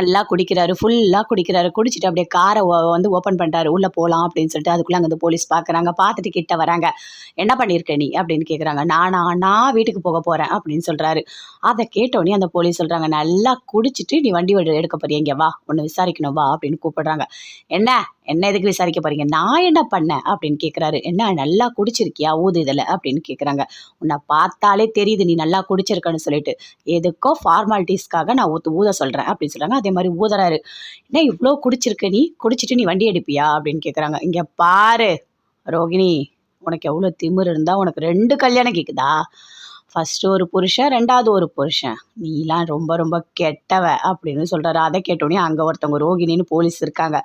நல்லா குடிக்கிறாரு ஃபுல்லாக குடிக்கிறாரு. குடிச்சிட்டு அப்படியே காரை வந்து ஓப்பன் பண்ணிட்டாரு உள்ளே போகலாம் அப்படின்னு சொல்லிட்டு அதுக்குள்ளே அங்கே வந்து போலீஸ் பார்க்குறாங்க பார்த்துட்டு கிட்ட வராங்க. என்ன பண்ணியிருக்க நீ? அப்படின்னு கேட்குறாங்க நானா நான் வீட்டுக்கு போக போகிறேன் அப்படின்னு சொல்கிறாரு அதை கேட்டோடனே அந்த போலீஸ் சொல்கிறாங்க நல்லா குடிச்சிட்டு நீ வண்டி எடு- எடுக்க போறிய? இங்கே வா ஒன்று விசாரிக்கணும் வா அப்படின்னு கூப்பிடுறாங்க. என்ன? என்ன எதுக்கு விசாரிக்க போறீங்க? நான் என்ன பண்ணேன்? அப்படின்னு கேட்குறாரு என்ன நல்லா குடிச்சிருக்கியா? ஊது இதில் அப்படின்னு கேட்குறாங்க உன்னை பார்த்தாலே தெரியுது நீ நல்லா குடிச்சிருக்கன்னு சொல்லிட்டு. எதுக்கோ ஃபார்மாலிட்டிஸ்க்காக நான் ஊத்து ஊத சொல்கிறேன் அப்படின்னு சொல்கிறாங்க அதே மாதிரி ஊதுறாரு. என்ன இவ்வளோ குடிச்சிருக்க நீ? குடிச்சிட்டு நீ வண்டி எடுப்பியா? அப்படின்னு கேட்குறாங்க இங்கே பாரு ரோகிணி உனக்கு எவ்வளோ திமிர் இருந்தால் உனக்கு ரெண்டு கல்யாணம் கேட்குதா ஃபஸ்ட்டு ஒரு புருஷன் ரெண்டாவது ஒரு புருஷன். நீலாம் ரொம்ப ரொம்ப கெட்டவ அப்படின்னு சொல்கிறாரு அதை கேட்டோடனே அங்கே ஒருத்தவங்க ரோகிணின்னு போலீஸ் இருக்காங்க.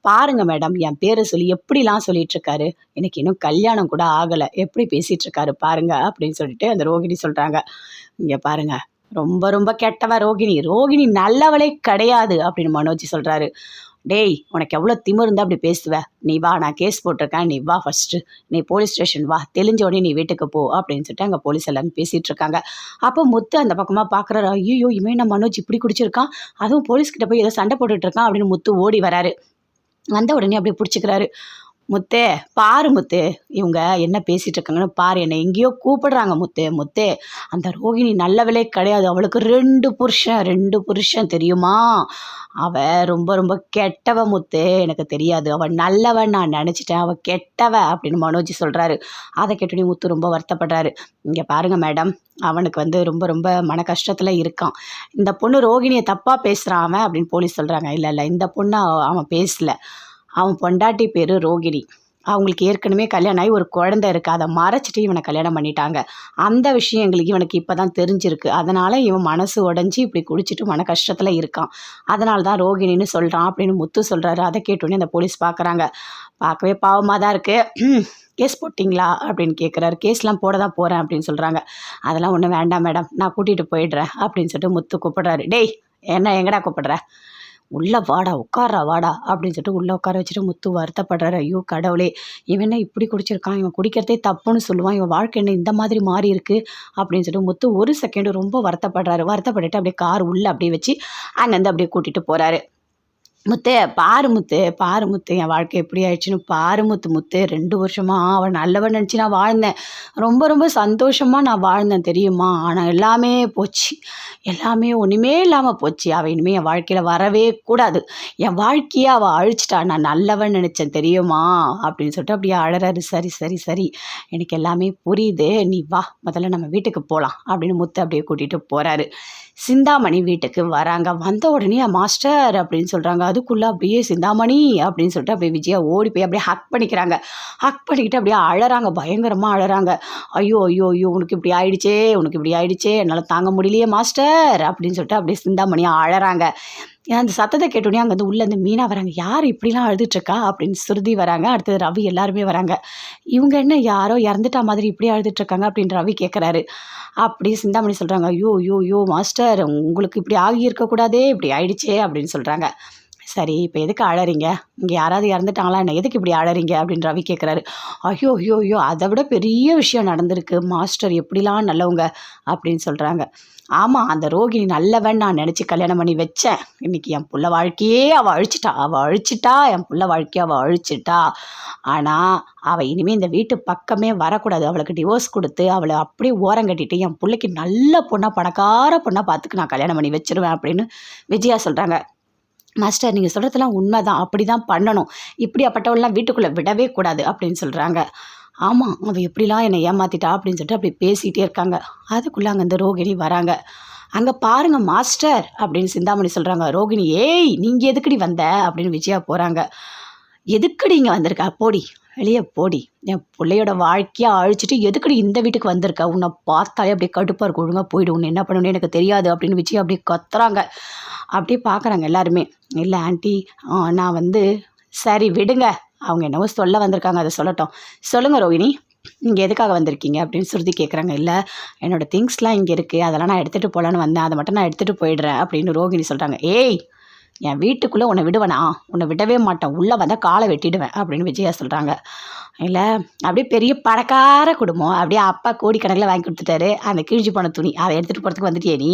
பாருங்க மேடம் என் பேரை சொல்லி எப்படிலாம் சொல்லிட்டு இருக்காரு எனக்கு இன்னும் கல்யாணம் கூட ஆகலை. எப்படி பேசிட்டு இருக்காரு பாருங்க அப்படின்னு சொல்லிட்டு அந்த ரோகிணி சொல்கிறாங்க இங்கே பாருங்க ரொம்ப ரொம்ப கெட்டவ ரோகிணி. ரோகிணி நல்லவளே கிடையாது அப்படின்னு மனோஜ் சொல்கிறாரு டேய் உனக்கு எவ்வளோ திமிர் இருந்தால் அப்படி பேசுவ? நீ வா நான் கேஸ் போட்டிருக்கேன். நீ வா ஃபஸ்ட்டு நீ போலீஸ் ஸ்டேஷன் வா. தெளிஞ்ச உடனே நீ வீட்டுக்கு போ அப்படின்னு சொல்லிட்டு அங்கே போலீஸ் எல்லாரும் பேசிகிட்டு இருக்காங்க. அப்போ முத்து அந்த பக்கமாக பார்க்குறாரு ஐயோ இவன் நம்ம மனோஜ் இப்படி குடிச்சிருக்கான்? அதுவும் போலீஸ்கிட்ட போய் ஏதோ சண்டை போட்டுட்ருக்கான் அப்படின்னு முத்து ஓடி வராரு. வந்த உடனே அப்படியே பிடிச்சிக்கிறாரு. முத்தே பாரு முத்து இவங்க என்ன பேசிட்டு இருக்காங்கன்னு பாரு. என்னை எங்கேயோ கூப்பிடுறாங்க முத்து முத்தே அந்த ரோகிணி நல்லவளே கிடையாது. அவளுக்கு ரெண்டு புருஷன் ரெண்டு புருஷன் தெரியுமா? அவ ரொம்ப ரொம்ப கெட்டவ முத்து எனக்கு தெரியாது. அவள் நல்லவன் நான் நினச்சிட்டேன். அவள் கெட்டவ அப்படின்னு மனோஜ் சொல்கிறாரு அதை கேட்டோடனே முத்து ரொம்ப வருத்தப்படுறாரு. இங்கே பாருங்கள் மேடம் அவனுக்கு வந்து ரொம்ப ரொம்ப மன கஷ்டத்தில் இருக்கான். இந்த பொண்ணு ரோகிணியை தப்பாக பேசுகிறான் அவன் அப்படின்னு போலீஸ் சொல்கிறாங்க இல்லை இல்லை இந்த பொண்ணு அவன் பேசல. அவன் பொண்டாட்டி பேர் ரோகிணி. அவங்களுக்கு ஏற்கனவே கல்யாணம் ஆகி ஒரு குழந்தை இருக்குது அதை மறைச்சிட்டு இவனை கல்யாணம் பண்ணிட்டாங்க. அந்த விஷயம் எங்களுக்கு இவனுக்கு இப்போ தான் தெரிஞ்சிருக்கு. அதனால் இவன் மனசு உடஞ்சி இப்படி குடிச்சிட்டு மன கஷ்டத்தில் இருக்கான். அதனால தான் ரோகிணின்னு சொல்கிறான் அப்படின்னு முத்து சொல்கிறாரு அதை கேட்டோன்னே அந்த போலீஸ் பார்க்குறாங்க பார்க்கவே பாவமாக தான் இருக்குது கேஸ் போட்டிங்களா? அப்படின்னு கேட்குறாரு கேஸ்லாம் போட தான் போகிறேன் அப்படின்னு சொல்கிறாங்க அதெல்லாம் ஒன்றும் வேண்டாம் மேடம். நான் கூட்டிகிட்டு போயிடுறேன் அப்படின்னு சொல்லிட்டு முத்து கூப்பிட்றாரு. டேய் என்ன எங்கடா கூப்பிடுற? உள்ளே வாடா உட்காரா வாடா அப்படின்னு சொல்லிட்டு உள்ளே உட்கார வச்சுட்டு முத்து வருத்தப்படுறாரு. ஐயோ கடவுளே இவன் என்ன இப்படி குடிச்சிருக்கான்? இவன் குடிக்கிறதே தப்புன்னு சொல்லுவான். இவன் வாழ்க்கை என்ன இந்த மாதிரி மாறி இருக்கு? அப்படின்னு சொல்லிட்டு முத்து ஒரு செகண்ட் ரொம்ப வருத்தப்படுறாரு. வருத்தப்பட்டுட்டு அப்படியே கார் உள்ளே அப்படியே வச்சு அங்கேருந்து அப்படியே கூட்டிகிட்டு போகிறாரு முத்து பாரு முத்து பாரு முத்து என் வாழ்க்கை எப்படி ஆயிடுச்சுன்னு பாரு முத்து முத்து ரெண்டு வருஷமாக அவன் நல்லவன் நினச்சி நான் வாழ்ந்தேன். ரொம்ப ரொம்ப சந்தோஷமாக நான் வாழ்ந்தேன் தெரியுமா? ஆனால் எல்லாமே போச்சு. எல்லாமே ஒன்றுமே இல்லாமல் போச்சு. அவள் இனிமேல் என் வாழ்க்கையில் வரவே கூடாது. என் வாழ்க்கையை அவள் அழிச்சிட்டா நான் நல்லவன் நினச்சேன் தெரியுமா? அப்படின்னு சொல்லிட்டு அப்படியே அழறாரு. சரி சரி சரி. எனக்கு எல்லாமே புரியுது. நீ வா முதல்ல நம்ம வீட்டுக்கு போகலாம் அப்படின்னு முத்து அப்படியே கூட்டிகிட்டு போகிறாரு சிந்தாமணி வீட்டுக்கு வராங்க. வந்த உடனே மாஸ்டர் அப்படின்னு சொல்கிறாங்க அதுக்குள்ளே அப்படியே சிந்தாமணி அப்படின்னு சொல்லிட்டு அப்படியே விஜயா ஓடி போய் அப்படியே ஹக் பண்ணிக்கிறாங்க. ஹக் பண்ணிக்கிட்டு அப்படியே அழறாங்க. பயங்கரமாக அழறாங்க. ஐயோ ஐயோ ஐயோ உனக்கு இப்படி ஆயிடுச்சே உனக்கு இப்படி ஆயிடுச்சே என்னால் தாங்க முடியலையே மாஸ்டர் அப்படின்னு சொல்லிட்டு அப்படியே சிந்தாமணியாக அழறாங்க. அந்த சத்தத்தை கேட்டோடனே அங்கே வந்து உள்ளேருந்து மீனா வராங்க. யார் இப்படிலாம் அழுதுட்ருக்கா அப்படின்னு சுருதி வராங்க. அடுத்தது ரவி எல்லாருமே வராங்க. இவங்க என்ன யாரோ இறந்துட்டா மாதிரி இப்படி அழுதுட்ருக்காங்க அப்படின்னு ரவி கேட்குறாரு. அப்படி சிந்தாமணி சொல்கிறாங்க ஐயோ ஐயோ ஐயோ மாஸ்டர் உங்களுக்கு இப்படி ஆகி இருக்கக்கூடாதே இப்படி ஆயிடுச்சே அப்படின்னு சொல்கிறாங்க சரி இப்போ எதுக்கு அழறீங்க? இங்கே யாராவது இறந்துட்டாங்களா? என்ன எதுக்கு இப்படி அழறீங்க? அப்படின்னு ரவி கேட்குறாரு. ஐயோ ஐயோ ஐயோ அதை விட பெரிய விஷயம் நடந்திருக்கு. மாஸ்டர் எப்படிலாம் நல்லவங்க அப்படின்னு சொல்கிறாங்க ஆமாம் அந்த ரோகிணி நல்லவன் நான் நினச்சி கல்யாணம் பண்ணி வச்சேன். இன்னைக்கு என் புள்ள வாழ்க்கையே அவள் அழிச்சிட்டா. அவள் அழிச்சிட்டா என் புள்ள வாழ்க்கையை அவள் அழிச்சிட்டா. ஆனால் அவள் இனிமேல் இந்த வீட்டு பக்கமே வரக்கூடாது. அவளுக்கு டிவோர்ஸ் கொடுத்து அவளை அப்படியே ஓரம் கட்டிட்டு என் பிள்ளைக்கு நல்ல பொண்ணாக பணக்கார பொண்ணாக பார்த்துக்கு நான் கல்யாணம் பண்ணி வச்சிருவேன் அப்படின்னு விஜயா சொல்கிறாங்க மாஸ்டர் நீங்கள் சொல்கிறதெல்லாம் உண்மை தான் அப்படி தான் பண்ணணும். இப்படியாப்பட்டவள்லாம் வீட்டுக்குள்ளே விடவே கூடாது அப்படின்னு சொல்கிறாங்க ஆமாம் அவள் எப்படிலாம் என்னை ஏமாத்திட்டா அப்படின்னு சொல்லிட்டு அப்படி பேசிகிட்டே இருக்காங்க. அதுக்குள்ளே அங்கே இந்த ரோகிணி வராங்க. அங்கே பாருங்கள் மாஸ்டர் அப்படின்னு சிந்தாமணி சொல்கிறாங்க ரோகிணி ஏய் நீங்கள் எதுக்குடி வந்த? அப்படின்னு விஜயா போகிறாங்க எதுக்குடி இங்கே வந்திருக்கா? போடி வெளியே போடி. என் பிள்ளையோட வாழ்க்கையாக அழிச்சிட்டு எதுக்குடி இந்த வீட்டுக்கு வந்திருக்க? உன்னை பார்த்தாலே அப்படியே கடுப்பாக இருக்கும் ஒழுங்காக போயிடு. உன்னை என்ன பண்ணணும்னு எனக்கு தெரியாது. அப்படின்னு விஜய் அப்படியே கத்துறாங்க. அப்படியே பார்க்குறாங்க எல்லாருமே. இல்லை ஆண்டி நான் வந்து சரி விடுங்க. அவங்க என்னவோ சொல்ல வந்திருக்காங்க அதை சொல்லட்டும். சொல்லுங்கள் ரோகிணி இங்கே எதுக்காக வந்திருக்கீங்க அப்படின்னு சுருதி கேட்குறாங்க இல்லை என்னோடய திங்ஸ்லாம் இங்கே இருக்குது அதெல்லாம் நான் எடுத்துகிட்டு போகலான்னு வந்தேன். அதை மட்டும் நான் எடுத்துகிட்டு போயிடுறேன் அப்படின்னு ரோகிணி சொல்கிறாங்க ஏய் என் வீட்டுக்குள்ளே உன்னை விடுவேனா? உன்னை விடவே மாட்டேன். உள்ளே வந்தால் காலை வெட்டிடுவேன் அப்படின்னு விஜயா சொல்கிறாங்க இல்லை அப்படியே பெரிய பணக்கார குடும்பம். அப்படியே அப்பா கோடிக்கணக்கில் வாங்கி கொடுத்துட்டாரு. அந்த கிழிஞ்சி போன துணி. அதை எடுத்துகிட்டு போகிறதுக்கு வந்துட்டியே நீ.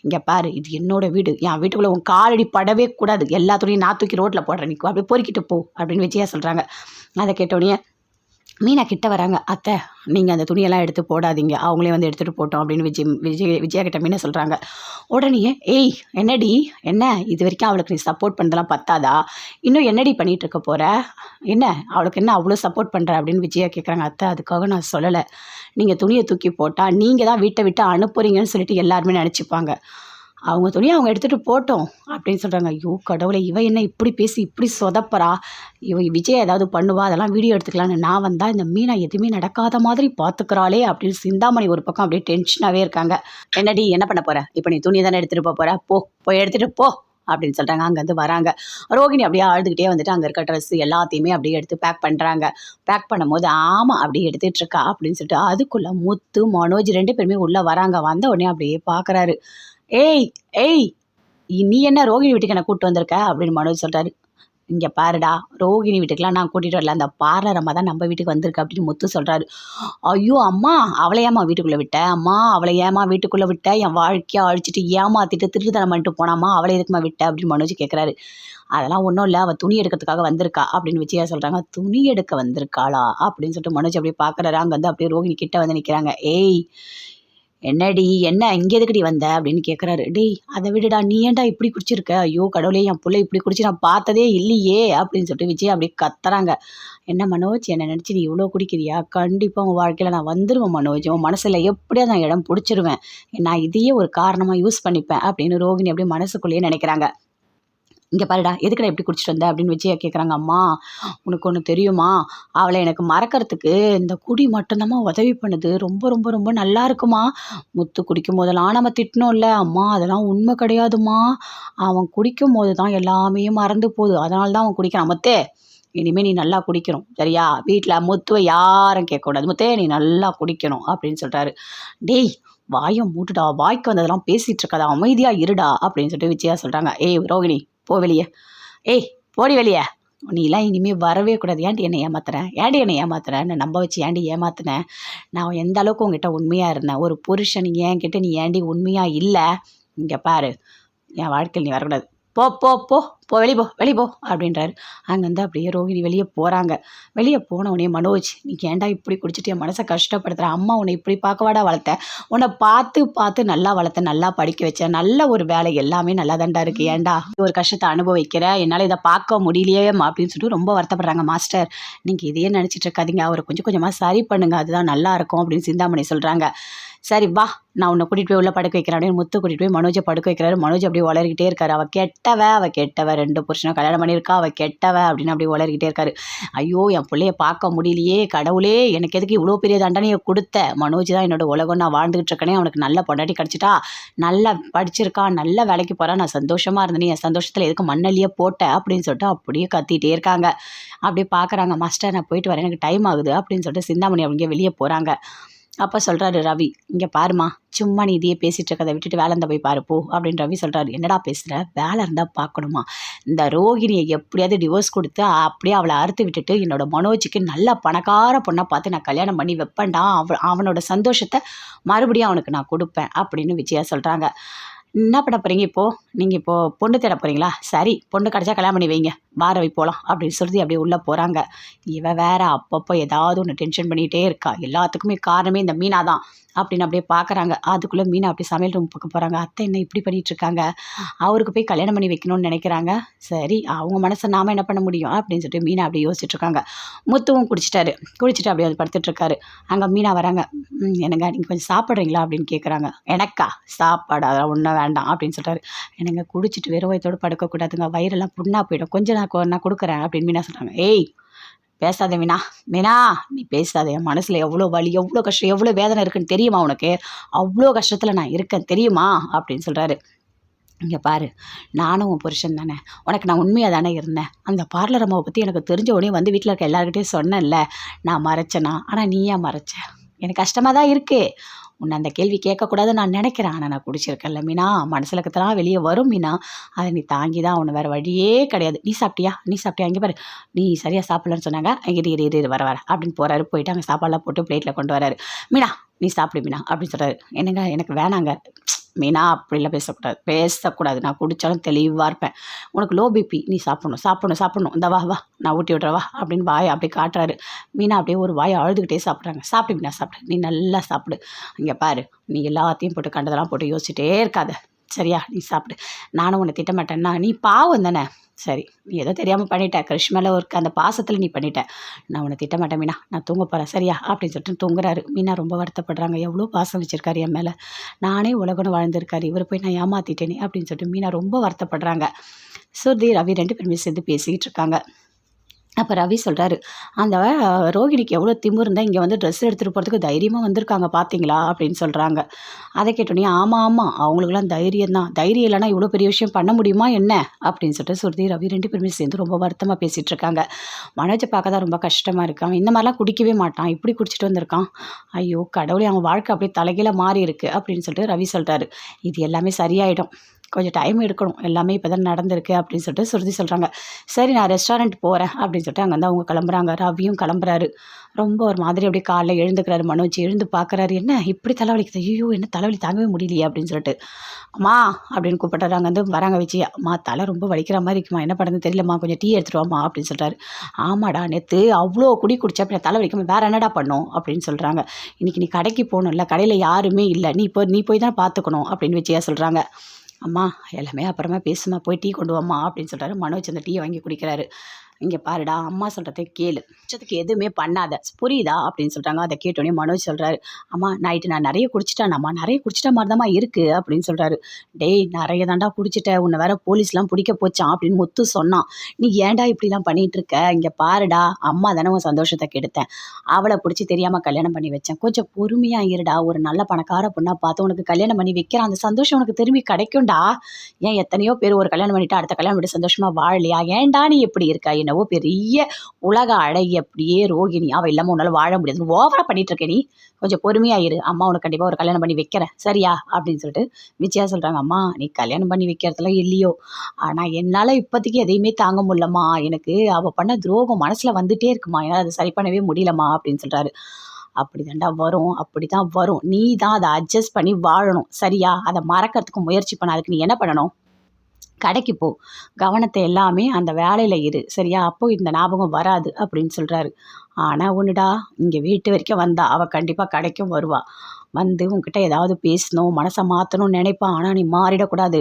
இங்கே பாரு இது என்னோடய வீடு. என் வீட்டுக்குள்ளே உன் காலடி படவே கூடாது. எல்லா துணியும் நான் தூக்கி ரோட்டில் போடுறேன். நீ அப்படியே பொறுக்கிட்டு போ அப்படின்னு விஜயா சொல்கிறாங்க அதை கேட்டோடனே மீனா கிட்ட வராங்க அத்தை நீங்கள் அந்த துணியெல்லாம் எடுத்து போடாதீங்க. அவங்களே வந்து எடுத்துகிட்டு போட்டோம் அப்படின்னு விஜய் விஜய் விஜயா கிட்ட மீனா சொல்கிறாங்க உடனே ஏய் என்னடி? என்ன? இது வரைக்கும் அவளுக்கு நீ சப்போர்ட் பண்ணதெல்லாம் பத்தாதா? இன்னும் என்னடி பண்ணிகிட்டு இருக்க போகிற என்ன? அவளுக்கு என்ன அவ்வளோ சப்போர்ட் பண்ணுற அப்படின்னு விஜயா கேட்குறாங்க அத்தை அதுக்காக நான் சொல்லலை. நீங்கள் துணியை தூக்கி போட்டால் நீங்கள் தான் வீட்டை விட்டு அனுப்புறீங்கன்னு சொல்லிட்டு எல்லாருமே நினச்சிப்பாங்க. அவங்க துணியை அவங்க எடுத்துகிட்டு போட்டோம் அப்படின்னு சொல்கிறாங்க ஐயோ கடவுளை இவ என்ன இப்படி பேசி இப்படி சொதப்பறா? இவ விஜய் ஏதாவது பண்ணுவா? அதெல்லாம் வீடியோ எடுத்துக்கலான்னு நான் வந்தால் இந்த மீனா எதுவுமே நடக்காத மாதிரி பார்த்துக்கிறாளே அப்படின்னு சிந்தாமணி ஒரு பக்கம் அப்படியே டென்ஷனாகவே இருக்காங்க. என்னடி என்ன பண்ண போகிற இப்போ நீ துணி தானே எடுத்துகிட்டு போக போகிற போ போய் எடுத்துகிட்டு போ அப்படின்னு சொல்கிறாங்க அங்கேருந்து வராங்க. ரோகிணி அப்படியே அழுதுகிட்டே வந்துட்டு அங்கே இருக்க ட்ரெஸ் எல்லாத்தையுமே அப்படியே எடுத்து பேக் பண்ணுறாங்க பேக் பண்ணும்போது ஆமாம் அப்படியே எடுத்துகிட்டு இருக்கா? அப்படின்னு சொல்லிட்டு அதுக்குள்ளே முத்து மனோஜ் ரெண்டு பேருமே உள்ளே வராங்க. வந்த உடனே அப்படியே பார்க்குறாரு ஏய் ஏய் நீ என்ன ரோகிணி வீட்டுக்கு என்ன கூப்பிட்டு வந்திருக்க? அப்படின்னு மனோஜ் சொல்கிறாரு இங்கே பாருடா ரோகிணி வீட்டுக்கெலாம் நான் கூட்டிகிட்டு வரல. அந்த பார்லர் அம்மா தான் நம்ம வீட்டுக்கு வந்திருக்கு அப்படின்னு முத்து சொல்கிறாரு ஐயோ அம்மா அவளை ஏமா வீட்டுக்குள்ளே விட்ட? அம்மா அவளை ஏமா வீட்டுக்குள்ளே விட்ட? என் வாழ்க்கையை அழிச்சிட்டு ஏமாத்திட்டு திருட்டுத்தனம் பண்ணிட்டு போனாமா அவளை எதுக்குமா விட்ட? அப்படின்னு மனோஜ் கேட்குறாரு அதெல்லாம் ஒன்றும் இல்லை அவள் துணி எடுக்கிறதுக்காக வந்திருக்கா அப்படின்னு விஜயா சொல்கிறாங்க துணி எடுக்க வந்திருக்காளா? அப்படின்னு சொல்லிட்டு மனோஜ் அப்படியே பார்க்குறாரு அங்கே வந்து அப்படியே ரோகிணி கிட்ட வந்து நிற்கிறாங்க ஏய் என்னடி என்ன இங்கே எதுக்குடி வந்த? அப்படின்னு கேட்குறாரு டேய் அதை விடுடா நீ ஏன்டா இப்படி குடிச்சிருக்க? ஐயோ கடவுளே என் பிள்ளை இப்படி குடிச்சு நான் பார்த்ததே இல்லையே அப்படின்னு சொல்லிட்டு விஜய் அப்படியே கத்துறாங்க. என்ன மனோஜ் என்னை நினச்சி நீ இவ்வளோ குடிக்கிறியா? கண்டிப்பாக உன் வாழ்க்கையில் நான் வந்துடுவேன் மனோஜ். உன் மனசில் எப்படியா நான் இடம் பிடிச்சிருவேன்? நான் இதையே ஒரு காரணமாக யூஸ் பண்ணிப்பேன் அப்படின்னு ரோகிணி அப்படியே மனசுக்குள்ளேயே நினைக்கிறாங்க. இங்கே பாருடா எதுக்குடா இப்படி குடிச்சிட்டு வந்த? அப்படின்னு விஜயா கேட்குறாங்க அம்மா உனக்கு ஒன்று தெரியுமா? அவளை எனக்கு மறக்கறதுக்கு இந்த குடி மட்டும்தாம்மா உதவி பண்ணுது. ரொம்ப ரொம்ப ரொம்ப நல்லா இருக்குமா? முத்து குடிக்கும் போதெல்லாம் நம்ம திட்டினோம்ல. அம்மா அதெல்லாம் உண்மை கிடையாதும்மா அவன் குடிக்கும் போது தான் எல்லாமே மறந்து போகுது. அதனால தான் அவன் குடிக்கிறான். மத்தே இனிமேல் நீ நல்லா குடிக்கணும். சரியா? வீட்டில் முத்துவை யாரும் கேட்கக்கூடாது முத்தே நீ நல்லா குடிக்கணும் அப்படின்னு சொல்கிறாரு டேய் வாயை மூட்டுடா. வாய்க்கு வந்ததெல்லாம் பேசிகிட்டு இருக்காதா. அமைதியாக இருடா அப்படின்னு சொல்லிட்டு விஜயா சொல்கிறாங்க ஏய் ரோகிணி போ வெளியே. ஏய் போடி வெளியே. நீலாம் இனிமேல் வரவே கூடாது. ஏன்டி என்னை ஏமாத்துறேன் ஏன்டி என்னை ஏமாத்துறேன்னு நம்ப வச்சு ஏன்டி ஏமாத்துனேன் நான் எந்த அளவுக்கு உங்ககிட்ட உண்மையாக இருந்தேன்? ஒரு புருஷன் என்கிட்ட நீ ஏன்டி உண்மையாக இல்லை? இங்கே பாரு. என் வாழ்க்கையில் நீ வரக்கூடாது. போ போ போ போ வெளியே போ வெளியே போ அப்படின்றாரு. அங்கேருந்து அப்படியே ரோகிணி வெளியே போகிறாங்க வெளியே போன உடனே மனோஜ் நீ ஏன்டா இப்படி குடிச்சிட்டு என் மனசை கஷ்டப்படுத்துற? அம்மா உன்னை இப்படி பார்க்கவாடா வளர்த்தேன் உன்னை பார்த்து பார்த்து நல்லா வளர்த்தேன் நல்லா படிக்க வச்சேன் நல்ல ஒரு வேலை எல்லாமே நல்லா தான்டா இருக்கு ஏன்டா ஒரு கஷ்டத்தை அனுபவிக்கிற? என்னால் இதை பார்க்க முடியலையே அப்படின்னு சொல்லிட்டு ரொம்ப வருத்தப்படுறாங்க மாஸ்டர். நீங்கள் இதையே நினச்சிட்டு இருக்காதீங்க. அவரை கொஞ்சம் கொஞ்சமாக சரி பண்ணுங்க. அதுதான் நல்லா இருக்கும் அப்படின்னு சிந்தாமணி சொல்கிறாங்க சரி வா. நான் உன்னை கூட்டிகிட்டு போய் உள்ள படுக்க வைக்கிறேன் அப்படின்னு முத்து கூட்டிகிட்டு போய் மனோஜை படுக்க வைக்கிறாரு. மனோஜ் அப்படியே வளர்கிட்டே இருக்காரு. அவள் கெட்டவ அவள் கெட்டவ. ரெண்டு புருஷனை கல்யாணம் பண்ணியிருக்கா. அவள் கெட்டவ அப்படின்னு அப்படியே வளர்கிட்டே இருக்காரு. ஐயோ என் பிள்ளைய பார்க்க முடியலையே. கடவுளே எனக்கு எதுக்கு இவ்வளோ பெரிய தண்டனையை கொடுத்த? மனோஜ் தான் என்னோட உலகம். நான் வாழ்ந்துகிட்டு இருக்கேனே. அவனுக்கு நல்ல பொண்டாட்டி கிடச்சிட்டா? நல்லா படிச்சிருக்கான் நல்ல வேலைக்கு போகிறான் நான் சந்தோஷமாக இருந்தேன். என் சந்தோஷத்தில் எதுக்கு மண்ணல்லையே போட்ட? அப்படின்னு சொல்லிட்டு அப்படியே கத்திட்டே இருக்காங்க. அப்படியே பார்க்குறாங்க மாஸ்டர் நான் போயிட்டு வரேன். எனக்கு டைம் ஆகுது. அப்படின்னு சொல்லிட்டு சிந்தாமணி அவங்க வெளியே போகிறாங்க அப்போ சொல்கிறாரு ரவி இங்கே பாருமா சும்மா நீ இதையே பேசிகிட்டு இருக்கதை விட்டுட்டு வேலை இருந்தால் போய் பாரு போ அப்படின்னு ரவி சொல்கிறாரு என்னடா பேசுகிற வேலை இருந்தால் பார்க்கணுமா இந்த ரோகிணியை எப்படியாவது டிவோர்ஸ் கொடுத்து அப்படியே அவளை அறுத்து விட்டுட்டு என்னோடய மனோஜுக்கு நல்ல பணக்கார பொண்ணை பார்த்து நான் கல்யாணம் பண்ணி வைப்பேன்டா அவ அவனோட சந்தோஷத்தை மறுபடியும் அவனுக்கு நான் கொடுப்பேன் அப்படின்னு விஜயா சொல்கிறாங்க என்ன பண்ண போகிறீங்க இப்போது நீங்கள் இப்போது பொண்ணு தேட போகிறீங்களா சரி பொண்ணு கிடச்சா கல்யாணம் பண்ணி வைங்க. வார வை போகலாம் அப்படின்னு சொல்லி அப்படியே உள்ளே போகிறாங்க இவ வேற அப்பப்போ ஏதாவது ஒன்று டென்ஷன் பண்ணிகிட்டே இருக்கா. எல்லாத்துக்குமே காரணமே இந்த மீனா தான் அப்படின்னு அப்படியே பார்க்குறாங்க அதுக்குள்ளே மீனா அப்படியே சமையல் ரூம் பக்கம் போகிறாங்க அத்தை என்ன இப்படி பண்ணிட்டு இருக்காங்க? அவருக்கு போய் கல்யாணம் பண்ணி வைக்கணும்னு நினைக்கிறாங்க. சரி அவங்க மனசை நாம என்ன பண்ண முடியும்? அப்படின்னு சொல்லிட்டு மீனா அப்படியே யோசிச்சுட்டு இருக்காங்க. முத்துவும் குடிச்சிட்டாரு. குடிச்சிட்டு அப்படியே வந்து படுத்துட்டு இருக்காரு. அங்கே மீனா வராங்க. என்னங்க நீங்கள் கொஞ்சம் சாப்பிட்றீங்களா? அப்படின்னு கேட்குறாங்க எனக்கா? சாப்பாடு? அதெல்லாம் ஒன்றும் வேண்டாம் அப்படின்னு சொல்கிறாரு என்னங்க குடிச்சிட்டு வெறும் வயத்தோடு படுக்கக்கூடாதுங்க. வயிறெல்லாம் புண்ணா போயிடும். கொஞ்சம் நான் நான் கொடுக்குறேன் அப்படின்னு மீனா சொல்கிறாங்க ஏய் பேசாத மீனா. மீனா நீ பேசாத. என் மனசில் எவ்வளோ வலி எவ்வளோ கஷ்டம் எவ்வளோ வேதனை இருக்குன்னு தெரியுமா உனக்கு? அவ்வளோ கஷ்டத்தில் நான் இருக்கேன். தெரியுமா? அப்படின்னு சொல்கிறாரு இங்கே பாரு நானும் உன் புருஷன் தானே. உனக்கு நான் உண்மையாக தானே இருந்தேன். அந்த பார்லர் அம்மாவை பற்றி எனக்கு தெரிஞ்ச உடனே வந்து வீட்டில் இருக்க எல்லாருக்கிட்டையும் சொன்னேன்ல. நான் மறைச்சேனா? ஆனால் நீ ஏன் மறைச்ச? எனக்கு கஷ்டமாக தான் இருக்குது உன்னை அந்த கேள்வி கேட்கக்கூடாதுன்னு நான் நினைக்கிறேன். ஆனால் நான் குடிச்சிருக்கேன்ல மீனா. மனசில் கத்தலாம் வெளியே வரும் மீனா. அதை நீ தாங்கி தான் அவனை வேறு வழியே கிடையாது. நீ சாப்பிட்டியா? நீ சாப்பிட்டியா? இங்கே பாரு. நீ சரியாக சாப்பிட்லன்னு சொன்னாங்க. இரு இரு இரு வர வர அப்படின்னு போகிறாரு போயிட்டு அங்கே சாப்பாடெலாம் போட்டு பிளேட்டில் கொண்டு வராரு. மீனா நீ சாப்பிடு மீனா அப்படின்னு சொல்கிறாரு என்னங்க எனக்கு வேணாங்க. மீனா அப்படிலாம் பேசக்கூடாது. பேசக்கூடாது. நான் குடித்தாலும் தெளிவாக இருப்பேன். உனக்கு லோ பிபி நீ சாப்பிடணும் சாப்பிடணும் சாப்பிடணும். இந்த வா வா. நான் ஊட்டி விட்றவா அப்படின்னு வாயை அப்படியே காட்டுறாரு. மீனா அப்படியே ஒரு வாயை அழுதுகிட்டே சாப்பிட்றாங்க. சாப்பிடு மீனா சாப்பிடு. நீ நல்லா சாப்பிடு. இங்கே பாரு நீ எல்லாத்தையும் போட்டு கண்டதெல்லாம் போட்டு யோசிச்சுட்டே இருக்காத. சரியா? நீ சாப்பிடு. நானும் உன்னை திட்டமாட்டேன்னா நீ பாவம் தானே? சரி நீ ஏதோ தெரியாமல் பண்ணிட்ட. கிருஷ் மேலே ஒரு அந்த பாசத்தில் நீ பண்ணிட்ட. நான் உன்னை திட்ட மாட்டேன் மீனா. நான் தூங்க போகிறேன் சரியா? அப்படின்னு சொல்லிட்டு தூங்குறாரு. மீனா ரொம்ப வருத்தப்படுறாங்க. எவ்வளோ பாசம் வச்சிருக்காரு என் மேலே. நானே உலகன்னு வாழ்ந்திருக்காரு. இவரை போய் நான் ஏமாத்திட்டேனே அப்படின்னு சொல்லிட்டு மீனா ரொம்ப வருத்தப்படுறாங்க. சுருதி ரவி ரெண்டு பேருமே சேர்ந்து பேசிக்கிட்டு இருக்காங்க. அப்போ ரவி சொல்கிறாரு அந்த ரோகிணிக்கு எவ்வளோ திம்பு இருந்தால் இங்கே வந்து ட்ரெஸ் எடுத்துகிட்டு போகிறதுக்கு தைரியமாக வந்திருக்காங்க பார்த்தீங்களா அப்படின்னு சொல்கிறாங்க அதை கேட்டோன்னே ஆமாம் ஆமாம் அவங்களுக்குலாம் தைரியம் தான். தைரியம் இல்லைனா இவ்வளோ பெரிய விஷயம் பண்ண முடியுமா என்ன? அப்படின்னு சொல்லிட்டு சுருதி ரவி ரெண்டு பேருமே சேர்ந்து ரொம்ப வருத்தமாக பேசிகிட்டு இருக்காங்க. மனோஜை பார்க்க தான் ரொம்ப கஷ்டமாக இருக்கான். இந்த மாதிரிலாம் குடிக்கவே மாட்டான். இப்படி குடிச்சிட்டு வந்திருக்கான். ஐயோ கடவுளே அவன் வாழ்க்கை அப்படியே தலைகீழ மாறி இருக்கு அப்படின்னு சொல்லிட்டு ரவி சொல்கிறாரு இது எல்லாமே சரியாயிடும். கொஞ்சம் டைம் எடுக்கணும். எல்லாமே இப்போ தான் நடந்திருக்கு அப்படின்னு சொல்லிட்டு சுருதி சொல்கிறாங்க சரி நான் ரெஸ்டாரண்ட் போகிறேன் அப்படின்னு சொல்லிட்டு அங்கேருந்து அவங்க கிளம்புறாங்க. ரவியும் கிளம்புறாரு. ரொம்ப ஒரு மாதிரி அப்படியே காலைல எழுந்துக்கிறாரு மனோஜ். எழுந்து பார்க்குறாரு என்ன? இப்படி தலைவலிக்குது? ஐயோ என்ன தலைவலி தாங்கவே முடியலையே அப்படின்னு சொல்லிட்டு. அம்மா அப்படின்னு கூப்பிட்டாரு அங்கே வந்து வராங்க வச்சு அம்மா தலை ரொம்ப வலிக்கிற மாதிரி இருக்குமா? என்ன பண்ணுறது தெரியலம்மா. கொஞ்சம் டீ எடுத்துருவாம்மா அப்படின்னு சொல்கிறாரு ஆமாடா நேற்று அவ்வளோ குடி குடிச்சா அப்படி தலை வலிக்காம வேறு என்னடா பண்ணும் அப்படின்னு சொல்கிறாங்க இன்றைக்கி நீ கடைக்கு போகணும்ல. கடையில் யாருமே இல்லை. நீ இப்போ நீ போய் தான் பார்த்துக்கணும் அப்படின்னு வச்சியா சொல்கிறாங்க அம்மா எல்லாமே அப்புறமா பேசுமா போய் டீ கொண்டு வாம்மா அப்படின்னு சொல்கிறாரு மனோஜ் அந்த டீயை வாங்கி குடிக்கிறாரு. இங்கே பாருடா அம்மா சொல்கிறத கேளு. இஷ்டத்துக்கு எதுவுமே பண்ணாத. புரியுதா? அப்படின்னு சொல்கிறாங்க அதை கேட்டோடனே மனோஜ் சொல்கிறாரு அம்மா நைட்டு நான் நிறைய குடிச்சிட்டேனம்மா. நிறைய குடிச்சிட்ட மாதிரி தான் இருக்குது அப்படின்னு சொல்கிறாரு டேய் நிறைய தாண்டா குடிச்சிட்ட. உன்னை வேற போலீஸ்லாம் பிடிக்க போச்சான் அப்படின்னு முத்து சொன்னான். நீ ஏன்டா இப்படிலாம் பண்ணிட்டு இருக்க இங்கே பாருடா அம்மா தானே உன் சந்தோஷத்தை கெடுத்தேன். அவளை பிடிச்சி தெரியாமல் கல்யாணம் பண்ணி வச்சேன். கொஞ்சம் பொறுமையாக இருடா. ஒரு நல்ல பணக்கார பொண்ணாக பார்த்து உனக்கு கல்யாணம் பண்ணி வைக்கிறேன். அந்த சந்தோஷம் உனக்கு திரும்பி கிடைக்கும்டா. ஏன் எத்தனையோ பேர் ஒரு கல்யாணம் பண்ணிட்டு அடுத்த கல்யாணம் பண்ணிட்டு சந்தோஷமாக வாழலையா? ஏன்டா நீ எப்படி இருக்கா? என்னவோ பெரிய உலக அழகி அப்படியே ரோகிணி அவள் இல்லாமல் உன்னால் வாழ முடியாது. ஓவராக பண்ணிட்டு இருக்க நீ. கொஞ்சம் பொறுமையாக இரு. அம்மா உனக்கு கண்டிப்பாக ஒரு கல்யாணம் பண்ணி வைக்கிறேன். சரியா? அப்படின்னு சொல்லிட்டு விஜயா சொல்கிறாங்க அம்மா நீ கல்யாணம் பண்ணி வைக்கிறதுலாம் இல்லையோ? ஆனால் என்னால் இப்போதைக்கு எதையுமே தாங்க முடியலம்மா. எனக்கு அவள் பண்ண துரோகம் மனசில் வந்துட்டே இருக்குமா? என்னால் அதை சரி பண்ணவே முடியலம்மா அப்படின்னு சொல்கிறாரு அப்படி தாண்டா வரும். அப்படி தான் வரும். நீ தான் அதை அட்ஜஸ்ட் பண்ணி வாழணும். சரியா? அதை மறக்கிறதுக்கு முயற்சி பண்ண அதுக்கு நீ என்ன பண்ணணும்? கடைக்கு போ. கவனத்தை எல்லாமே அந்த வேலையில் இரு. சரியா? அப்போ இந்த ஞாபகம் வராது அப்படின்னு சொல்கிறாரு ஆனால் ஒன்றுடா இங்கே வீட்டு வரைக்கும் வந்தா. அவள் கண்டிப்பாக கடைக்கும் வருவாள் வந்து உன்கிட்ட ஏதாவது பேசணும் மனசை மாற்றணும்னு நினைப்பான். ஆனால் நீ மாறிடக்கூடாது.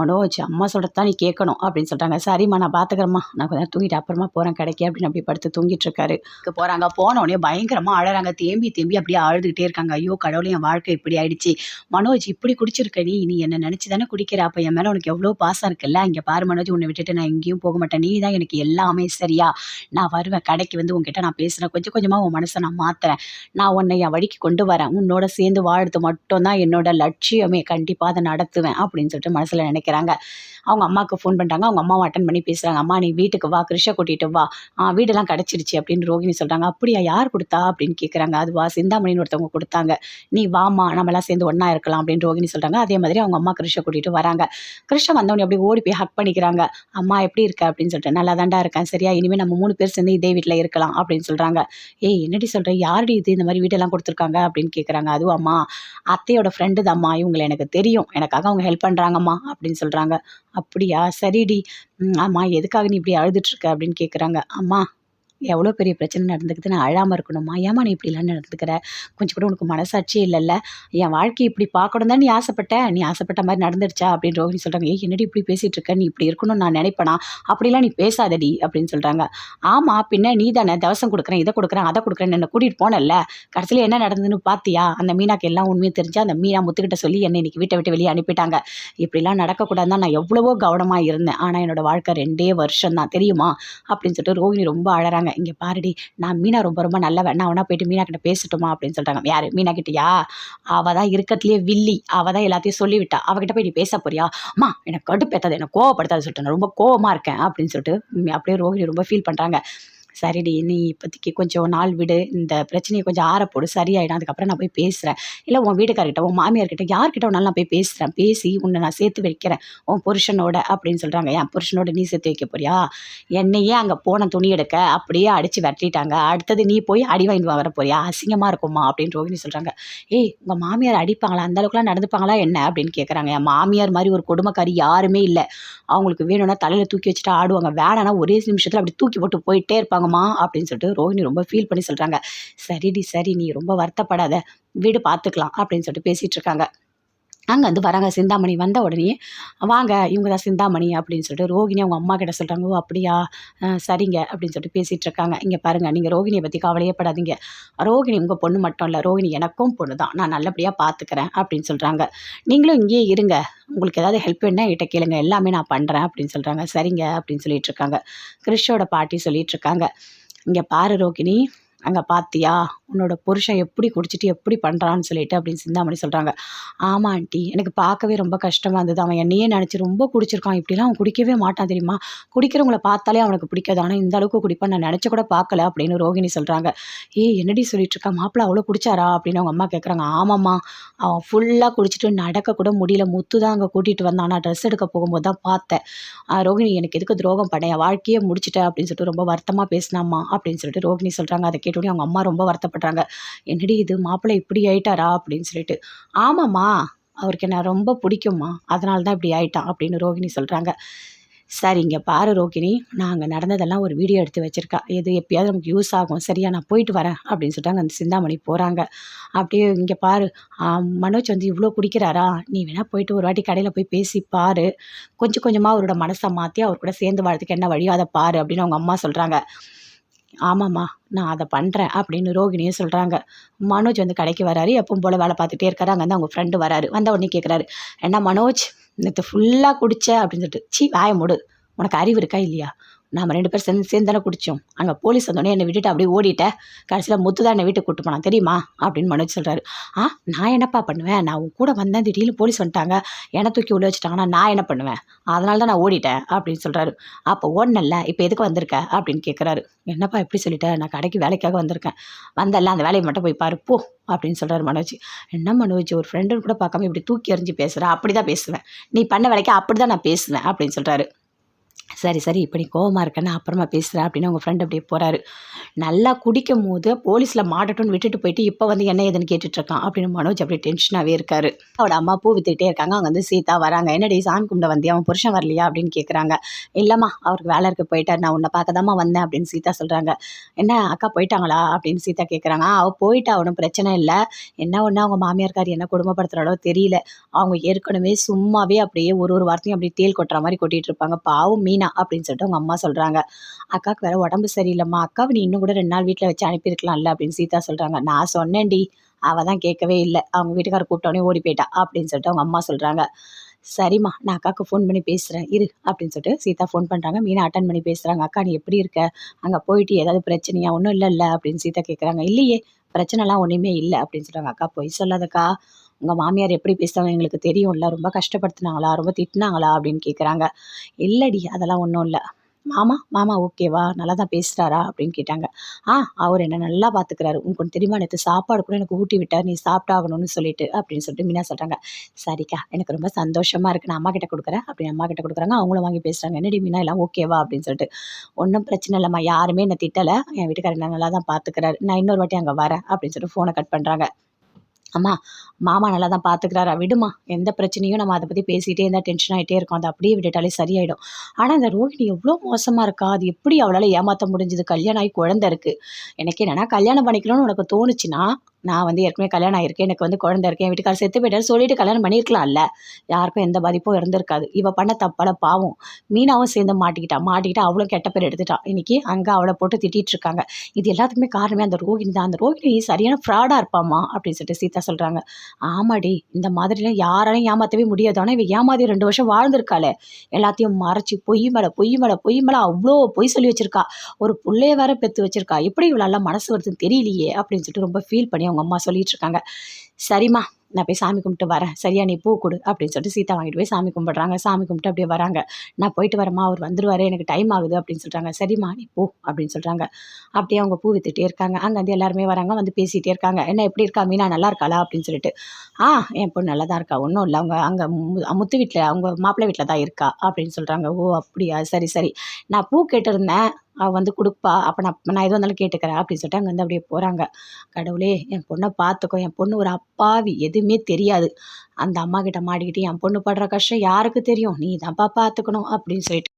மனோஜ் அம்மா சொல்கிறதான் நீ கேட்கணும் அப்படின்னு சொல்கிறாங்க சரிம்மா நான் பார்த்துக்கிறேம்மா நான் கொஞ்சம் தூங்கிட்டு அப்புறமா போகிறேன் கிடைக்க அப்படின்னு அப்படி படுத்து தூங்கிட்டு இருக்காரு. போகிறாங்க போனோடனே பயங்கரமாக அழறாங்க. தேம்பி தேம்பி அப்படியே அழுதுகிட்டே இருக்காங்க. ஐயோ கடவுளே என் வாழ்க்கை இப்படி ஆயிடுச்சு. மனோஜ் இப்படி குடிச்சிருக்க நீ நீ என்ன நினச்சி தானே குடிக்கிற? அப்போ என் மேலே உனக்கு எவ்வளோ பாசம் இருக்குல்ல? இங்கே பாரு மனோஜ் உன்னை விட்டுட்டு நான் எங்கேயும் போக மாட்டேன். நீ தான் எனக்கு எல்லாமே சரியா? நான் வருவேன் கடைக்கு வந்து உங்ககிட்ட நான் பேசுகிறேன் கொஞ்சம் கொஞ்சமாக உன் மனசை நான் மாற்றுறேன் நான் உன்னை என் வழிக்கு கொண்டு வரேன். உன்னோட சேர்ந்து வாழ்றது மட்டும்தான் என்னோட லட்சியமே. கண்டிப்பாக அதை நடத்துவேன் அப்படின்னு சொல்லிட்டு மனசில் நினைக்கிறாங்க. அவங்க அம்மாவுக்கு ஃபோன் பண்ணுறாங்க அவங்க அம்மாவை அட்டன் பண்ணி பேசுகிறாங்க அம்மா நீ வீட்டுக்கு வா. கிருஷை கூட்டிகிட்டு வா. ஆ வீடெல்லாம் கிடச்சிருச்சு அப்படின்னு ரோகிணி சொல்கிறாங்க அப்படியா? யார் கொடுத்தா? அப்படின்னு கேட்குறாங்க அதுவா? சிந்தாமணின்னு ஒருத்தவங்க கொடுத்தாங்க. நீ வாமா நம்மளாம் சேர்ந்து ஒன்றா இருக்கலாம் அப்படின்னு ரோகிணி சொல்கிறாங்க அதே மாதிரி அவங்க அம்மா கிருஷை கூட்டிகிட்டு வராங்க. கிருஷ்ண வந்தவொடனே அப்படியே ஓடி போய் ஹக் பண்ணிக்கிறாங்க. அம்மா எப்படி இருக்க? அப்படின்னு சொல்லிட்டு. நல்லா தாண்டா இருக்கேன். சரியா? இனிமேல் நம்ம மூணு பேர் சேர்ந்து இதே வீட்டில் இருக்கலாம் அப்படின்னு சொல்கிறாங்க ஏய் என்னடி சொல்கிறேன் யாரடி இது? இந்த மாதிரி வீடெல்லாம் கொடுத்துருக்காங்க? அப்படின்னு கேட்குறாங்க அதுவும் அம்மா அத்தையோட ஃப்ரெண்டு தாம்மா இவங்களை எனக்கு தெரியும். எனக்காக அவங்க ஹெல்ப் பண்ணுறாங்கம்மா அப்படின்னு சொல்கிறாங்க அப்படியா? சரிடி. ம், எதுக்காக நீ இப்படி அழுதுட்டு இருக்க? அப்படின்னு கேட்குறாங்க அம்மா எவ்வளோ பெரிய பிரச்சனை நடந்துக்குது நான் அழாமல் இருக்கணுமா? ஏம்மா நீ இப்படிலாம் நடந்துக்கிற? கொஞ்சம் கூட உனக்கு மனசாட்சியே இல்லைல்ல. என் வாழ்க்கையை இப்படி பார்க்கணும் தான் நீ ஆசைப்பட்ட. நீ ஆசைப்பட்ட மாதிரி நடந்துடுச்சா அப்படின்னு ரோஹிணி சொல்கிறாங்க ஏய் என்னடி இப்படி பேசிகிட்டு இருக்க? நீ இப்படி இருக்கணும்னு நான் நினைப்பேனா? அப்படிலாம் நீ பேசாதடி அப்படின்னு சொல்கிறாங்க ஆமாம் பின்ன நீ தானே தவசம் கொடுக்குறேன் இதை கொடுக்குறேன் அதை கொடுக்குறேன் என்னை கூட்டிகிட்டு போனல கடைசியில் என்ன நடந்ததுன்னு பார்த்தியா அந்த மீனாக்கு எல்லாம் உண்மையும் தெரிஞ்சு அந்த மீனா முத்துக்கிட்ட சொல்லி என்னை இன்னைக்கு வீட்டை விட்டு வெளியே அனுப்பிட்டாங்க. இப்படிலாம் நடக்கக்கூடாதுன்னு தான் நான் எவ்வளவோ கவனமாக இருந்தேன். ஆனால் என்னோட வாழ்க்கை ரெண்டே வருஷம் தான் தெரியுமா? அப்படின்னு சொல்லிட்டு ரோஹிணி ரொம்ப அழறாங்க. இங்கே பாருடி நான் மீனா ரொம்ப ரொம்ப நல்லவன். நான் ஒன்றா போயிட்டு மீனா கிட்ட பேசட்டுமா அப்படின்னு சொல்கிறாங்க யார்? மீனா கிட்டயா? அவள் தான் இருக்கிறதுலே வில்லி. அவள் தான் எல்லாத்தையும் சொல்லிவிட்டா. அவகிட்ட போய் நீ பேச போறியா? அம்மா எனக்கு கடுப்பேத்தாது எனக்கு கோவப்படுத்தாது சொல்லிட்டு நான் ரொம்ப கோவமாக இருக்கேன் அப்படின்னு சொல்லிட்டு அப்படியே ரோஹிணி ரொம்ப ஃபீல் பண்ணுறாங்க சரிடி நீ இப்போதைக்கு கொஞ்சம் நாள் விடு இந்த பிரச்சனையை கொஞ்சம் ஆறப்போடு போடு சரியாயிடும் அதுக்கப்புறம் நான் போய் பேசுகிறேன் இல்லை உன் வீட்டுக்காரர்கிட்ட உன் மாமியார்கிட்ட யார்கிட்ட வேணாலும் நான் போய் பேசுகிறேன் பேசி உன்னை நான் சேர்த்து வைக்கிறேன். உன் புருஷனோட அப்படின்னு சொல்கிறாங்க என் புருஷனோட நீ சேர்த்து வைக்க போறியா? என்னையே அங்கே போன துணி எடுக்க அப்படியே அடித்து வெட்டிட்டாங்க அடுத்தது நீ போய் அடி வாங்கிட்டு வர போறியா? அசிங்கமாக இருக்குமா? அப்படின்னு ரோகிணி சொல்கிறாங்க ஏய் உங்கள் மாமியார் அடிப்பாங்களா? அந்த அளவுக்குலாம் நடந்துப்பாங்களா என்ன? அப்படின்னு கேட்குறாங்க என் மாமியார் மாதிரி ஒரு கொடுமைக்காரி யாருமே இல்லை. அவங்களுக்கு வேணும்னா தலையில் தூக்கி வச்சுட்டு ஆடுவாங்க. வேணான்னா ஒரே நிமிஷத்தில் அப்படி தூக்கி போட்டு போயிட்டே இருப்பாங்க. இருப்பாங்கம்மா அப்படின்னு சொல்லிட்டு ரோஹிணி ரொம்ப ஃபீல் பண்ணி சொல்கிறாங்க சரிடி சரி நீ ரொம்ப வருத்தப்படாத. வீடு பார்த்துக்கலாம். அப்படின்னு சொல்லிட்டு பேசிகிட்டு இருக்காங்க. அங்கே வந்து வராங்க சிந்தாமணி வந்த உடனே வாங்க இவங்க தான் சிந்தாமணி அப்படின்னு சொல்லிட்டு ரோகிணி அவங்க அம்மா கிட்ட சொல்கிறாங்க ஓ அப்படியா? சரிங்க அப்படின்னு சொல்லிட்டு பேசிகிட்டு இருக்காங்க. இங்கே பாருங்கள் நீங்கள் ரோகிணியை பற்றி கவலையே படாதீங்க. ரோகிணி உங்கள் பொண்ணு மட்டும் இல்லை ரோகிணி எனக்கும் பொண்ணு தான். நான் நல்லபடியாக பார்த்துக்கிறேன் அப்படின்னு சொல்கிறாங்க நீங்களும் இங்கேயே இருங்க. உங்களுக்கு ஏதாவது ஹெல்ப் வேணா என்கிட்ட கேளுங்க. எல்லாமே நான் பண்ணுறேன் அப்படின்னு சொல்கிறாங்க சரிங்க அப்படின்னு சொல்லிட்டு இருக்காங்க. கிறிஷோட பாட்டி சொல்லிட்டு இருக்காங்க. இங்கே பாரு ரோகிணி அங்கே பார்த்தியா உன்னோட புருஷன் எப்படி குடிச்சிட்டு எப்படி பண்ணுறான்னு சொல்லிட்டு அப்படின்னு சிந்தாமணி சொல்கிறாங்க ஆமாம் ஆண்டி. எனக்கு பார்க்கவே ரொம்ப கஷ்டமாக இருந்தது. அவன் என்னையே நினச்சி ரொம்ப குடிச்சிருக்கான். இப்படிலாம் அவன் குடிக்கவே மாட்டான் தெரியுமா? குடிக்கிறவங்கள பார்த்தாலே அவனுக்கு பிடிக்காது. ஆனால் இந்த அளவுக்கு குடிப்பான். நான் நினச்ச கூட பார்க்கல அப்படின்னு ரோகிணி சொல்கிறாங்க ஏய் என்னடி சொல்லிட்டு இருக்கா? மாப்பிள்ள அவ்வளோ குடிச்சாரா? அப்படின்னு அவங்க அம்மா கேட்குறாங்க ஆமாம்மா. அவன் ஃபுல்லாக குடிச்சிட்டு நடக்க கூட முடியல. முத்து தான் அங்கே கூட்டிகிட்டு வந்தான். நான் ட்ரெஸ் எடுக்க போகும்போது தான் பார்த்தேன். ரோகிணி எனக்கு எதுக்கு துரோகம் பண்ண? என் வாழ்க்கையே முடிச்சிட்டேன் அப்படின்னு சொல்லிட்டு ரொம்ப வருத்தமாக பேசினாம்மா அப்படின்னு சொல்லிட்டு ரோகிணி சொல்கிறாங்க அதை கேட்டு கேட்டோடனே அவங்க அம்மா ரொம்ப வருத்தப்படுறாங்க. என்னடி இது? மாப்பிள்ளை இப்படி ஆயிட்டாரா? அப்படின்னு சொல்லிட்டு. ஆமாம்மா அவருக்கு என்ன ரொம்ப பிடிக்கும்மா. அதனால தான் இப்படி ஆயிட்டான் அப்படின்னு ரோகிணி சொல்கிறாங்க சரிங்க பாரு ரோகிணி. நான் அங்கே நடந்ததெல்லாம் ஒரு வீடியோ எடுத்து வச்சுருக்கா. இது எப்பயாவது நமக்கு யூஸ் ஆகும். சரியா நான் போயிட்டு வரேன் அப்படின்னு சொல்லிட்டு அந்த சிந்தாமணி போகிறாங்க அப்படியே இங்கே பாரு. மனோஜ் வந்து இவ்வளோ குடிக்கிறாரா? நீ வேணால் போயிட்டு ஒரு வாட்டி கடையில் போய் பேசி பாரு. கொஞ்சம் கொஞ்சமாக அவரோட மனசை மாற்றி அவர் கூட சேர்ந்து வரதுக்கு என்ன வழியோ அதை பாரு அப்படின்னு அவங்க அம்மா சொல்கிறாங்க ஆமாம்மா நான் அதை பண்ணுறேன் அப்படின்னு ரோகிணியும் சொல்கிறாங்க மனோஜ் வந்து கடைக்கு வராரு எப்பவும் போல் வேலை பார்த்துட்டே இருக்காரு. அங்கே உங்கள் அவங்க ஃப்ரெண்டு வராரு. வந்த உடனே கேட்குறாரு என்ன மனோஜ் நேற்று ஃபுல்லாக குடிச்ச? அப்படின்னு சொல்லிட்டு சீ வாய மூடு. உனக்கு அறிவு இருக்கா இல்லையா? நாம் ரெண்டு பேரும் சேர்ந்து சேர்ந்து தானே குடித்தோம் அங்கே போலீஸ் வந்தோடனே என்னை விட்டுட்டு அப்படியே ஓடிட்டேன். கடைசியில் முத்து தான் என்னை வீட்டுக்கு கூட்டு போனான். தெரியுமா? அப்படின்னு மனோஜ் சொல்கிறாரு ஆ நான் என்னப்பா பண்ணுவேன்? நான் உன் கூட வந்தேன். திடீர்னு போலீஸ் வந்துட்டாங்க. என்னை தூக்கி உள்ள வச்சுட்டாங்கன்னா நான் என்ன பண்ணுவேன்? அதனால தான் நான் ஓடிட்டேன் அப்படின்னு சொல்கிறாரு அப்போ ஓடனல்ல? இப்போ எதுக்கு வந்திருக்க? அப்படின்னு கேட்குறாரு என்னப்பா எப்படி சொல்லிட்டேன் நான் கடைக்கு வேலைக்காக வந்திருக்கேன். வந்தல்ல அந்த வேலையை மட்டும் போய் பாரு போ அப்படின்னு சொல்கிறாரு மனோஜ். என்ன மனோஜ்? ஒரு ஃப்ரெண்டுன்னு கூட பார்க்காம இப்படி தூக்கி எறிஞ்சு பேசுகிறேன் அப்படி தான் பேசுவேன். நீ பண்ண வேலைக்கு அப்படி தான் நான் பேசுவேன் அப்படின்னு சொல்கிறாரு சரி சரி இப்படி கோவமாக இருக்கேன்னு அப்புறமா பேசுகிறேன் அப்படின்னு உங்கள் ஃப்ரெண்ட் அப்படியே போகிறாரு நல்லா குடிக்கும் போது போலீஸில் மாட்டட்டும்னு விட்டுட்டு போயிட்டு இப்போ வந்து என்ன ஏதுன்னு கேட்டுட்ருக்கான் அப்படின்னு மனோஜ் அப்படியே டென்ஷனாகவே இருக்காரு. அவட அம்மா பூ வித்துக்கிட்டே இருக்காங்க. அவங்க வந்து சீதா வராங்க. என்னடி சாமி கும்பிட வந்தியா? அவன் புருஷன் வரலையா? அப்படின்னு கேட்குறாங்க இல்லைம்மா அவருக்கு வேலை இருக்க போயிட்டார். நான் உன்னை பார்க்க தாம்மா வந்தேன் அப்படின்னு சீதா சொல்கிறாங்க என்ன அக்கா போயிட்டாங்களா? அப்படின்னு சீதா கேட்குறாங்க அவள் போயிட்டா ஒன்றும் பிரச்சனை இல்லை. என்ன ஒன்று அவங்க மாமியார்கார் என்ன குடும்பப்படுத்துகிறாலோ தெரியல. அவங்க ஏற்கனவே சும்மாவே அப்படியே ஒரு ஒரு வார்த்தையும் அப்படியே தேல் கொட்டுற மாதிரி கொட்டிட்டு இருப்பாங்க. பாவம் மீனா மீனா அப்படின்னு சொல்லிட்டு அவங்க அம்மா சொல்கிறாங்க அக்காவுக்கு வேற உடம்பு சரியில்லைம்மா. அக்காவை நீ இன்னும் கூட ரெண்டு நாள் வீட்டில் வச்சு அனுப்பியிருக்கலாம்ல அப்படின்னு சீதா சொல்கிறாங்க நான் சொன்னேன்டி. அவள் தான் கேட்கவே இல்லை. அவங்க வீட்டுக்காரர் கூப்பிட்டோன்னே ஓடி போயிட்டா அப்படின்னு சொல்லிட்டு அவங்க அம்மா சொல்கிறாங்க சரிம்மா நான் அக்காவுக்கு ஃபோன் பண்ணி பேசுகிறேன் இரு அப்படின்னு சொல்லிட்டு சீதா ஃபோன் பண்ணுறாங்க மீனா அட்டன் பண்ணி பேசுகிறாங்க அக்கா நீ எப்படி இருக்க? அங்கே போயிட்டு ஏதாவது பிரச்சனையா? ஒன்றும் இல்லைல்ல அப்படின்னு சீதா கேட்குறாங்க இல்லையே பிரச்சனைலாம் ஒன்றுமே இல்லை அப்படின்னு சொல்கிறாங்க அக்கா பொய் சொல்லாதக்கா. உங்கள் மாமியார் எப்படி பேசுகிறாங்க எங்களுக்கு தெரியும்ல. ரொம்ப கஷ்டப்படுத்துனாங்களா? ரொம்ப திட்டினாங்களா? அப்படின்னு கேட்குறாங்க இல்லடி அதெல்லாம் ஒன்றும் இல்லை. மாமா மாமா ஓகேவா நல்லா தான் பேசுகிறாரா அப்படின்னு கேட்டாங்க. ஆ அவர் என்ன நல்லா பார்த்துக்கிறாரு உங்களுக்கு தெரியுமா? நேற்று சாப்பாடு கூட எனக்கு ஊட்டி விட்டார். நீ சாப்பிட்டாகணும்னு சொல்லிட்டு அப்படின்னு சொல்லிட்டு மீனா சொல்கிறாங்க சரிக்கா எனக்கு ரொம்ப சந்தோஷமாக இருக்குது நான் அம்மா கிட்ட கொடுக்குறேன். அப்படின்னு அம்மா கிட்ட கொடுக்குறாங்க. அவங்களும் வாங்கி பேசுகிறாங்க என்னடி மீனா எல்லாம் ஓகேவா அப்படின்னு சொல்லிட்டு. ஒன்றும் பிரச்சனை இல்லைம்மா. யாருமே என்னை திட்டலை. என் வீட்டுக்காரர் என்ன நல்லா தான் பார்த்துக்கிறாரு நான் இன்னொரு வாட்டி அங்கே வரேன் அப்படின்னு சொல்லிட்டு ஃபோனை கட் பண்ணுறாங்க அம்மா மாமா நல்லா தான் பார்த்துக்கிறாரா விடுமா எந்த பிரச்சனையும் நம்ம அதை பற்றி பேசிகிட்டே இருந்தால் டென்ஷன் ஆகிட்டே இருக்கும். அதை அப்படியே விட்டுட்டாலே சரியாயிடும். ஆனால் இந்த ரோஹிணி எவ்வளோ மோசமாக இருக்கா? அது எப்படி அவளால் ஏமாற்ற முடிஞ்சது? கல்யாணம் ஆகி குழந்தை இருக்குது எனக்கு என்னன்னா கல்யாணம் பண்ணிக்கணும்னு உனக்கு தோணுச்சுன்னா நான் வந்து ஏற்கனவே கல்யாணம் ஆகிருக்கேன் எனக்கு வந்து குழந்தை இருக்கேன் என் வீட்டுக்காரர் செத்து போயிட்டாரு சொல்லிட்டு கல்யாணம் பண்ணியிருக்கலாம்ல. யாருக்கும் எந்த பாதிப்பும் இருந்திருக்காது. இவ பண்ண தப்பால பாவம். மீனாவும் சேர்ந்து மாட்டிக்கிட்டா மாட்டிக்கிட்டா அவ்வளோ கெட்ட பேர் எடுத்துட்டா. இன்னைக்கு அங்கே அவளை போட்டு திட்டிட்டு இருக்காங்க. இது எல்லாத்துக்குமே காரணமே அந்த ரோகிணி தான். அந்த ரோகிணி சரியான ஃப்ராடாக இருப்பாமா அப்படின்னு சொல்லிட்டு சீதா சொல்கிறாங்க ஆமாடி இந்த மாதிரிலாம் யாராலையும் ஏமாற்றவே முடியாது. ஆனால் இவ ஏமாதி ரெண்டு வருஷம் வாழ்ந்திருக்காளே. எல்லாத்தையும் மறைச்சி பொய் மேலே பொய் மேலே பொய் மேலே அவ்வளோ பொய் சொல்லி வச்சிருக்கா. ஒரு பிள்ளைய வேற பெற்று வச்சிருக்கா. எப்படி இவளெல்லாம் மனசு வருதுன்னு தெரியலையே அப்படின்னு சொல்லிட்டு ரொம்ப ஃபீல் பண்ணி அவங்க அம்மா சொல்லிட்டு இருக்காங்க சரிம்மா நான் போய் சாமி கும்பிட்டு வரேன். சரியா நீ பூ கொடு அப்படின்னு சொல்லிட்டு சீதா வாங்கிட்டு போய் சாமி கும்பிட்றாங்க. சாமி கும்பிட்டு அப்படியே வராங்க. நான் போயிட்டு வரேம்மா அவர் வந்துருவாரு எனக்கு டைம் ஆகுது அப்படின்னு சொல்கிறாங்க சரிம்மா நீ பூ அப்படின்னு சொல்கிறாங்க அப்படியே அவங்க பூ வித்துட்டே இருக்காங்க. அங்கே வந்து எல்லாருமே வராங்க வந்து பேசிகிட்டே இருக்காங்க. என்ன எப்படி இருக்கா மீனா? நல்லா இருக்காளா? அப்படின்னு சொல்லிட்டு ஆ என் பொண்ணு நல்லா தான் இருக்கா. ஒன்றும் இல்லை. அவங்க அங்கே முத்து வீட்டில் அவங்க மாப்பிள்ளை வீட்டில் தான் இருக்கா? அப்படின்னு சொல்கிறாங்க ஓ அப்படியா? சரி சரி. நான் பூ கேட்டிருந்தேன். அவள் வந்து கொடுப்பா. அப்போ நான் நான் எது வந்தாலும் கேட்டுக்கிறேன் அப்படின்னு சொல்லிட்டு அங்கேருந்து அப்படியே போகிறாங்க கடவுளே என் பொண்ணை பார்த்துக்கோ. என் பொண்ணு ஒரு அப்பாவி. எதுவுமே தெரியாது. அந்த அம்மா கிட்ட மாட்டிக்கிட்டு என் பொண்ணு படுற கஷ்டம் யாருக்கு தெரியும்? நீ தான்ப்பா பார்த்துக்கணும். அப்படின்னு சொல்லிட்டு